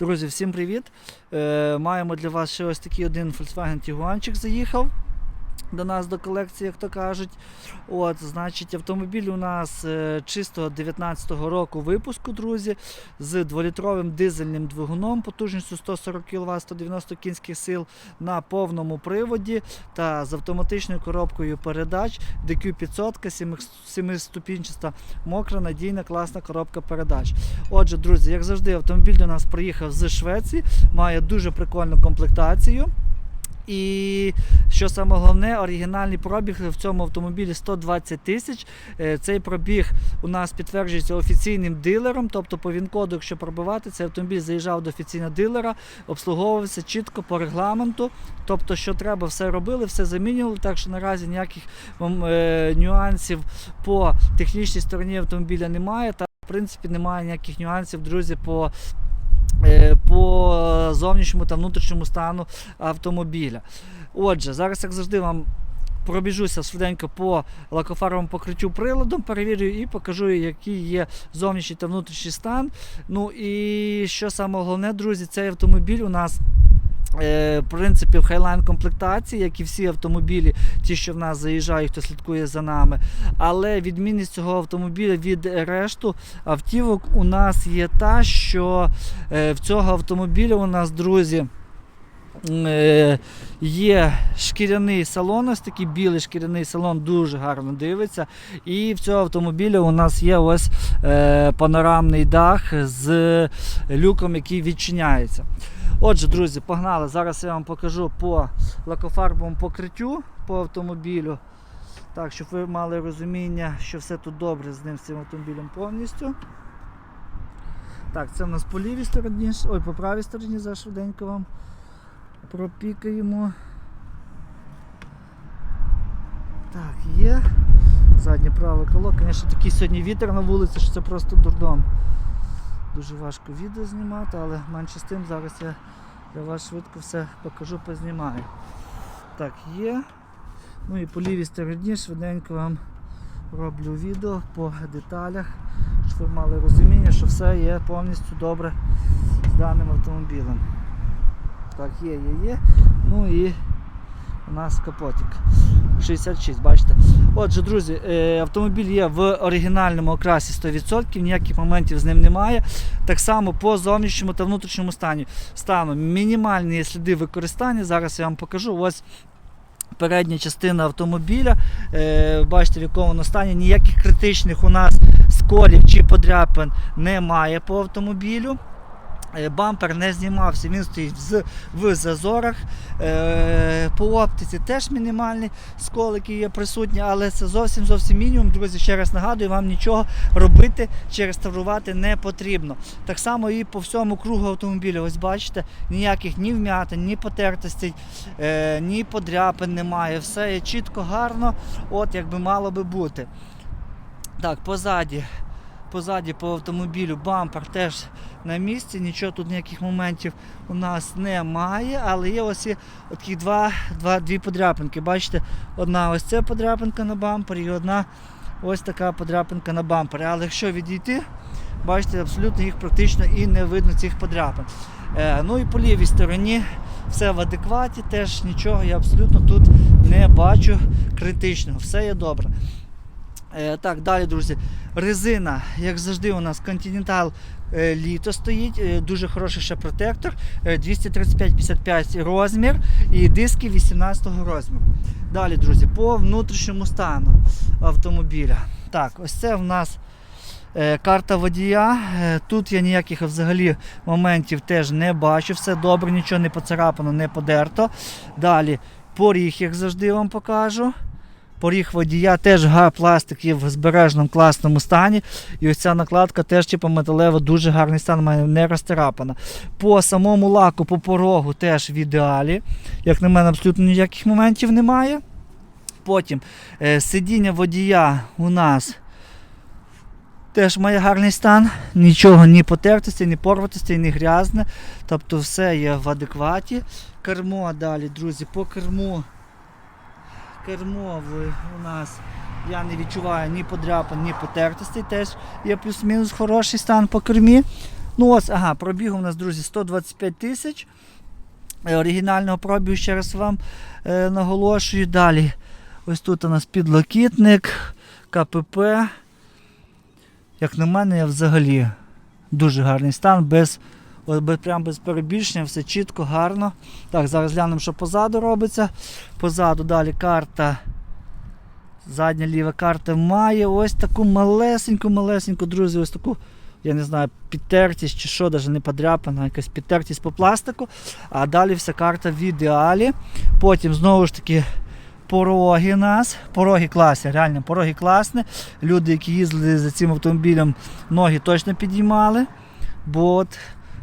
Друзі, всім привіт! Е, маємо для вас ще ось такий один Volkswagen Tiguanчик заїхав до нас до колекції, як то кажуть. От, значить, автомобіль у нас е, чисто 19-го року випуску, друзі, з 2-літровим дизельним двигуном потужністю 140 кВт, 190 кінських сил на повному приводі та з автоматичною коробкою передач DQ500, 7-ступінчаста, мокра, надійна, класна коробка передач. Отже, друзі, як завжди, автомобіль до нас приїхав з Швеції, має дуже прикольну комплектацію. І що саме головне, оригінальний пробіг в цьому автомобілі 120 тисяч. Е, Цей пробіг у нас підтверджується офіційним дилером, тобто по він-коду, якщо пробивати, цей автомобіль заїжджав до офіційного дилера, обслуговувався чітко по регламенту. Тобто, що треба, все робили, все замінювали. Так що наразі ніяких е, нюансів по технічній стороні автомобіля немає. Та в принципі немає ніяких нюансів, друзі, по по зовнішньому та внутрішньому стану автомобіля. Отже, зараз, як завжди, вам пробіжуся швиденько по лакофаровому покриттю приладом, перевірю і покажу, який є зовнішній та внутрішній стан. Ну і що саме головне, друзі, цей автомобіль у нас. Е, В принципі, в хайлайн комплектації, як і всі автомобілі, ті, що в нас заїжджають, хто слідкує за нами. Але відмінність цього автомобіля від решту автівок у нас є та, що е, в цього автомобіля у нас, друзі, е, є шкіряний салон, ось такий білий шкіряний салон, дуже гарно дивиться. І в цього автомобіля у нас є ось панорамний дах з люком, який відчиняється. Отже, друзі, погнали. Зараз я вам покажу по лакофарбовому покриттю по автомобілю. Так, щоб ви мали розуміння, що все тут добре з ним з цим автомобілем повністю. Так, це в нас по лівій стороні, ой, по правій стороні зараз швиденько вам пропікаємо. Так, є. Заднє праве коло. Звісно, такий сьогодні вітер на вулиці, що це просто дурдом. Дуже важко відео знімати, але менше з тим зараз я для вас швидко все покажу, познімаю. Так, є. Ну і по лівій стороні швиденько вам роблю відео по деталях, щоб ви мали розуміння, що все є повністю добре з даним автомобілем. Так, є, є, є. Ну і у нас капотик. 66, бачите. Отже, друзі, е, автомобіль є в оригінальному окрасі 100%, ніяких моментів з ним немає. Так само по зовнішньому та внутрішньому стані. стану. Мінімальні сліди використання. Зараз я вам покажу. Ось передня частина автомобіля. Е, бачите, в якому воно стані. Ніяких критичних у нас сколів чи подряпин немає по автомобілю. Е, Бампер не знімався, він стоїть з, в зазорах. Е, по оптиці теж мінімальні сколики є присутні, але це зовсім зовсім мінімум. Друзі, ще раз нагадую, вам нічого робити чи реставрувати не потрібно. Так само і по всьому кругу автомобіля. Ось бачите, ніяких ні вмятин, ні потертостей, е, ні подряпин немає. Все є чітко, гарно, от як би мало би бути. Так, позаді позаді по автомобілю бампер теж на місці, нічого тут ніяких моментів у нас немає, але є ось такі два, два, дві подряпинки. Бачите, одна ось ця подряпинка на бампері і одна ось така подряпинка на бампері. Але якщо відійти, бачите, абсолютно їх практично і не видно цих подряпин. Е, ну і по лівій стороні все в адекваті, теж нічого я абсолютно тут не бачу критичного. Все є добре. Е, так, далі, друзі. Резина, як завжди, у нас Continental е, літо стоїть, е, дуже хороший ще протектор, е, 235-55 розмір і диски 18 розміру. Далі, друзі, по внутрішньому стану автомобіля. Так, ось це в нас карта водія. Тут я ніяких взагалі моментів теж не бачу. Все добре, нічого не поцарапано, не подерто. Далі поріг, як завжди, вам покажу. Поріг водія теж га, пластик є в збережному класному стані. І ось ця накладка теж типу, металева, дуже гарний стан, має не розтерапана. По самому лаку, по порогу теж в ідеалі. Як на мене, абсолютно ніяких моментів немає. Потім е, сидіння водія у нас теж має гарний стан. Нічого ні потертості, ні порватості, ні грязне. Тобто все є в адекваті. Кермо далі, друзі, по керму кермо у нас я не відчуваю ні подряпин, ні потертостей. Теж є плюс-мінус хороший стан по кермі. Ну ось, ага, пробіг у нас, друзі, 125 тисяч. Е, Оригінального пробігу ще раз вам е, наголошую. Далі. Ось тут у нас підлокітник, КПП. Як на мене, я взагалі дуже гарний стан, без, от, прям без перебільшення, все чітко, гарно. Так, зараз глянемо, що позаду робиться. Позаду далі карта. Задня ліва карта має ось таку малесеньку, малесеньку, друзі, ось таку, я не знаю, підтертість чи що, навіть не подряпана, якась підтертість по пластику. А далі вся карта в ідеалі. Потім знову ж таки пороги нас. Пороги класні, реально пороги класні. Люди, які їздили за цим автомобілем, ноги точно підіймали. Бо от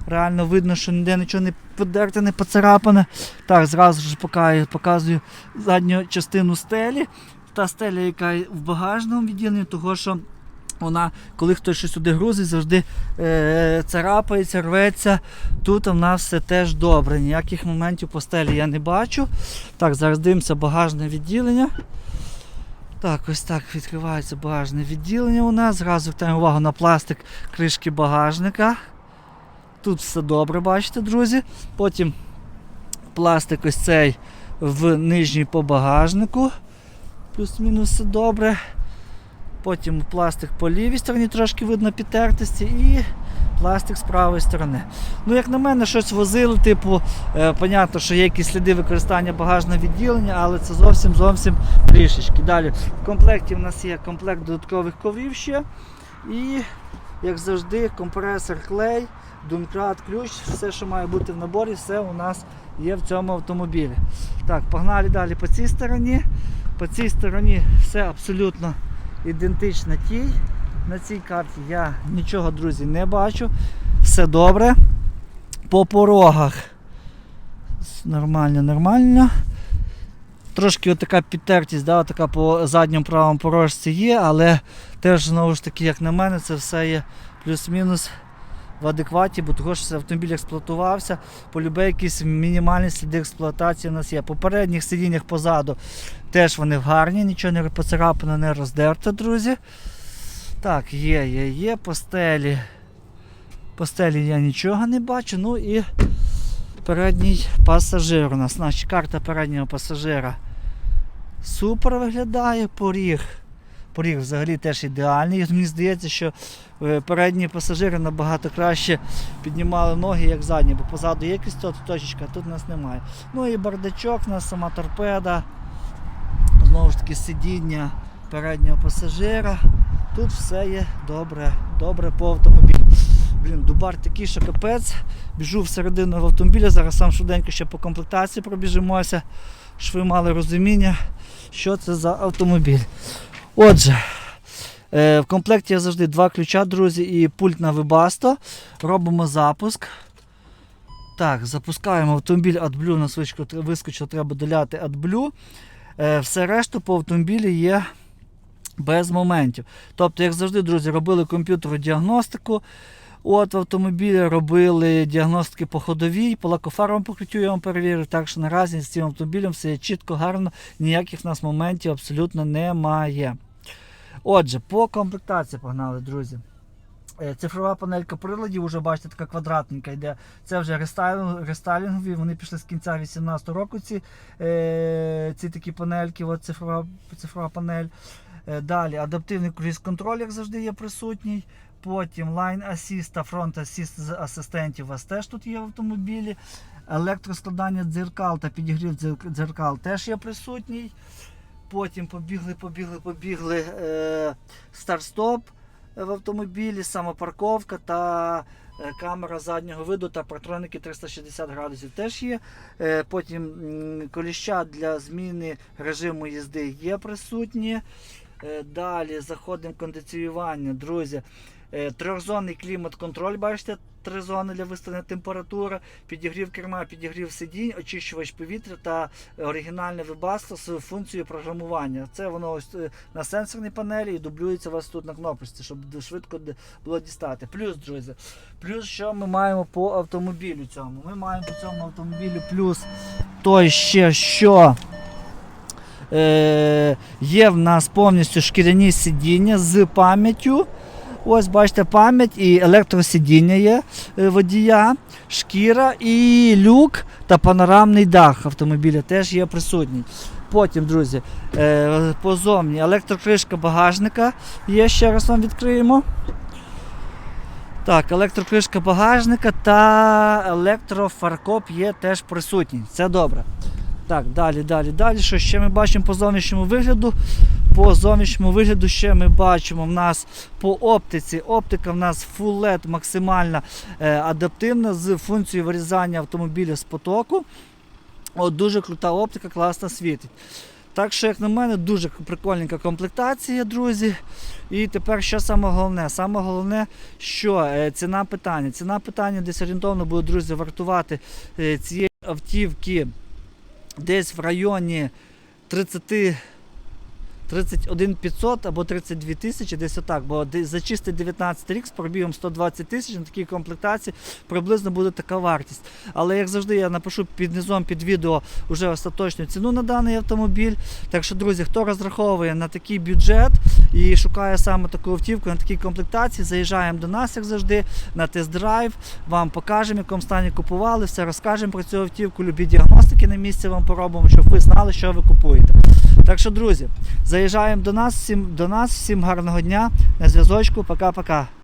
реально видно, що ніде нічого не подерте, не поцарапане. Так, зразу ж пока- показую задню частину стелі. Та стеля, яка в багажному відділенні, того що вона, коли хтось щось сюди грузить, завжди е, царапається, рветься. Тут у нас все теж добре. Ніяких моментів по стелі я не бачу. Так, зараз дивимося багажне відділення. Так, ось так відкривається багажне відділення у нас. Зразу звертаємо увагу на пластик кришки багажника. Тут все добре, бачите, друзі. Потім пластик ось цей в нижній по багажнику. Плюс-мінус все добре. Потім пластик по лівій стороні трошки видно підтертості і пластик з правої сторони. Ну, як на мене, щось возили, типу, е, понятно, що є якісь сліди використання багажного відділення, але це зовсім зовсім трішечки. Далі в комплекті в нас є комплект додаткових коврів ще. І, як завжди, компресор клей, думкрат, ключ, все, що має бути в наборі, все у нас є в цьому автомобілі. Так, погнали далі по цій стороні. По цій стороні все абсолютно ідентично тій. На цій карті я нічого, друзі, не бачу. Все добре. По порогах. Нормально, нормально. Трошки отака підтертість, да, така по задньому правому порожці є, але теж, знову ж таки, як на мене, це все є плюс-мінус в адекваті, бо того, що автомобіль експлуатувався, полюбе якісь мінімальні сліди експлуатації у нас є. По передніх сидіннях позаду теж вони гарні, нічого не поцарапано, не роздерто, друзі. Так, є, є, є, по стелі. По стелі я нічого не бачу. Ну і передній пасажир у нас. Значить, карта переднього пасажира супер виглядає, поріг. Поріг взагалі теж ідеальний. Мені здається, що е, передні пасажири набагато краще піднімали ноги, як задні, бо позаду є якась точечка, а тут нас немає. Ну і бардачок, у нас сама торпеда, знову ж таки сидіння переднього пасажира. Тут все є добре, добре по автомобілю. Блін, дубар такий, що капець. Біжу всередину автомобіля, зараз сам швиденько ще по комплектації пробіжимося, щоб ви мали розуміння, що це за автомобіль. Отже, е, в комплекті завжди два ключа, друзі, і пульт на Webasto. Робимо запуск. Так, запускаємо автомобіль AdBlue, на свичку вискочило, треба доляти AdBlue. Е, все решту по автомобілі є без моментів. Тобто, як завжди, друзі, робили комп'ютерну діагностику. От в автомобілі робили діагностики по ходовій, по лакофарбовому покриттю я вам перевірив. Так що наразі з цим автомобілем все чітко, гарно, ніяких в нас моментів абсолютно немає. Отже, по комплектації погнали, друзі. Е, Цифрова панелька приладів, вже бачите, така квадратненька йде. Це вже рестайлінг, рестайлінгові, вони пішли з кінця 2018 року. Ці, е, ці такі панельки, от цифрова, цифрова панель. Е, Далі адаптивний круїз контроль, як завжди, є присутній. Потім Line Assist та Front Assist з асистентів у вас теж тут є в автомобілі. Електроскладання дзеркал та підігрів дзеркал теж є присутній. Потім побігли, побігли, побігли е, старт-стоп в автомобілі, самопарковка та е, камера заднього виду та партроники 360 градусів теж є. Е, потім коліща для зміни режиму їзди є присутні. Е, Далі заходимо в кондиціювання, друзі. Е, Трьохзонний клімат-контроль, бачите, три зони для виставлення температури, підігрів керма, підігрів сидінь, очищувач повітря та оригінальне вибасто з функцією програмування. Це воно ось е, на сенсорній панелі і дублюється у вас тут на кнопочці, щоб швидко було дістати. Плюс, друзі, плюс що ми маємо по автомобілю цьому? Ми маємо по цьому автомобілю плюс той ще що. Е, є в нас повністю шкіряні сидіння з пам'яттю. Ось бачите, пам'ять і електросидіння є е, водія, шкіра і люк та панорамний дах автомобіля теж є присутній. Потім, друзі, е, позовні електрокришка багажника є, ще раз вам відкриємо. Так, електрокришка багажника та електрофаркоп є теж присутній. Це добре. Так, далі, далі, далі. Що ще ми бачимо по зовнішньому вигляду? По зовнішньому вигляду ще ми бачимо в нас по оптиці. Оптика в нас Full LED максимально е, адаптивна з функцією вирізання автомобіля з потоку. От дуже крута оптика, класно світить. Так що, як на мене, дуже прикольненька комплектація, друзі. І тепер що саме головне? Саме головне, що е, ціна питання. Ціна питання десь орієнтовно буде, друзі, вартувати е, цієї автівки десь в районі 30. 31 500 або 32 тисячі, десь отак, бо за чистий 19 рік з пробігом 120 тисяч на такій комплектації приблизно буде така вартість. Але як завжди, я напишу під низом під відео вже остаточну ціну на даний автомобіль. Так що, друзі, хто розраховує на такий бюджет і шукає саме таку автівку на такій комплектації, заїжджаємо до нас, як завжди, на тест-драйв. Вам покажемо, в якому стані купували, все розкажемо про цю автівку, любі діагностики на місці вам поробимо, щоб ви знали, що ви купуєте. Так що, друзі, заїжджаємо до нас, всім, до нас, всім гарного дня, на зв'язочку, пока-пока.